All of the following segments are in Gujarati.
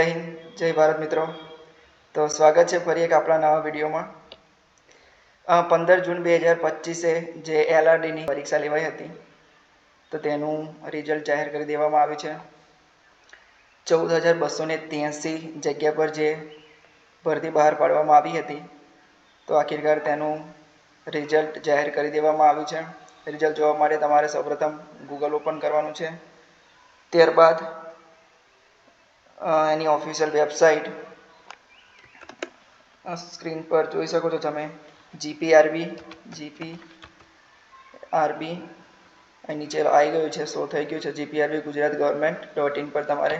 જય ભારત મિત્રો. તો સ્વાગત છે ફરી એક આપણા નવા વિડીયોમાં. પંદર જૂન બે હજાર પચીસે જે એલઆરડીની પરીક્ષા લેવાઈ હતી, તો તેનું રિઝલ્ટ જાહેર કરી દેવામાં આવ્યું છે. ચૌદ હજાર બસો ને ત્યાંસી જગ્યા પર જે ભરતી બહાર પાડવામાં આવી હતી, તો આખિરકાર તેનું રિઝલ્ટ જાહેર કરી દેવામાં આવ્યું છે. રિઝલ્ટ જોવા માટે તમારે સૌપ્રથમ ગૂગલ ઓપન કરવાનું છે. ત્યારબાદ એની ઓફિશિયલ વેબસાઇટ સ્ક્રીન પર જોઈ શકો છો તમે. જીપી આરબી અહીં નીચે આવી ગયું છે શો થઈ ગયું છે. G P R B Gujarat government dot in પર તમારે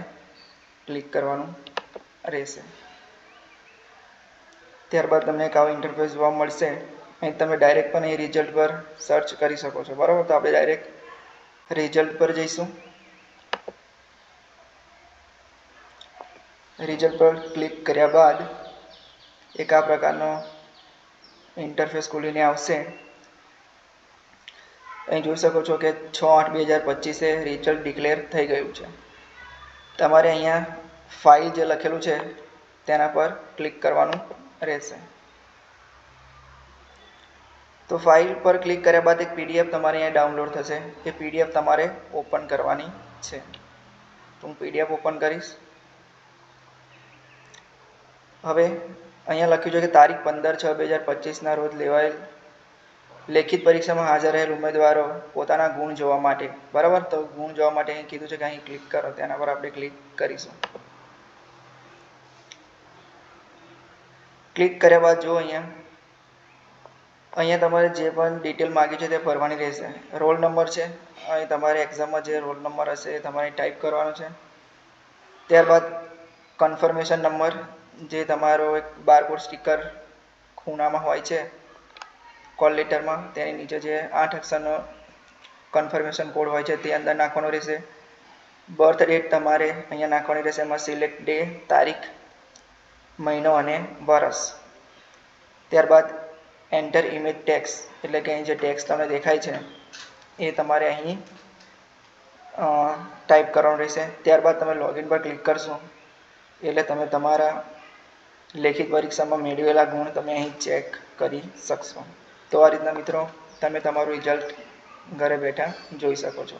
ક્લિક કરવાનું રહેશે. ત્યારબાદ તમને એક આવો ઇન્ટરફેસ જોવા મળશે. અહીં તમે ડાયરેક્ટ પણ એ રિઝલ્ટ પર સર્ચ કરી શકો છો. બરાબર? તો આપણે ડાયરેક્ટ રિઝલ્ટ પર જઈશું. રિઝલ્ટ પર ક્લિક કર્યા બાદ એક આ પ્રકારનો ઇન્ટરફેસ ખુલીને આવશે. અહીં જોઈ શકો છો કે છ આઠ બે હજાર પચીસે રિઝલ્ટ ડિક્લેર થઈ ગયું છે. તમારે અહીંયા ફાઇલ જે લખેલું છે તેના પર ક્લિક કરવાનું રહેશે. તો ફાઇલ પર ક્લિક કર્યા બાદ એક પીડીએફ તમારે અહીંયા ડાઉનલોડ થશે. એ પીડીએફ તમારે ઓપન કરવાની છે. તો હું પીડીએફ ઓપન કરીશ. હવે અહીંયા લખ્યું છે કે તારીખ પંદર છ બે હજાર પચીસના રોજ લેવાયેલ લેખિત પરીક્ષામાં હાજર રહેલ ઉમેદવારો પોતાના ગુણ જોવા માટે, બરાબર? તો ગુણ જોવા માટે અહીં કીધું છે કે અહીં ક્લિક કરો, તેના પર આપણે ક્લિક કરીશું. ક્લિક કર્યા બાદ જો અહીંયા. અહીંયા તમારે જે પણ ડિટેલ માગી છે તે ભરવાની રહેશે. રોલ નંબર છે, અહીં તમારે એક્ઝામમાં જે રોલ નંબર હશે એ તમારે ટાઈપ કરવાનો છે. ત્યારબાદ કન્ફર્મેશન નંબર જે તમારો એક બારકોડ સ્ટીકર ખૂણામાં હોય છે કોલ લેટરમાં તેની નીચે જે આઠ અક્ષરનો કન્ફર્મેશન કોડ હોય છે, તે અંદર નાખવાનો રહેશે. બર્થ ડેટ તમારે અહીંયા નાખવાની રહેશે, એમાં સિલેક્ટ ડે તારીખ, મહિનો અને વરસ. ત્યારબાદ એન્ટર ઇમેજ ટેક્સ એટલે કે અહીં જે ટેક્સ તમને દેખાય છે, એ તમારે અહીં ટાઈપ કરવાનું રહેશે. ત્યારબાદ તમે લોગિન પર ક્લિક કરશો, એટલે તમે તમારા લેખિત પરીક્ષામાં મેળવેલા ગુણ તમે અહીં ચેક કરી શકશો. તો આ રીતના મિત્રો, તમે તમારું રિઝલ્ટ ઘરે બેઠા જોઈ શકો છો.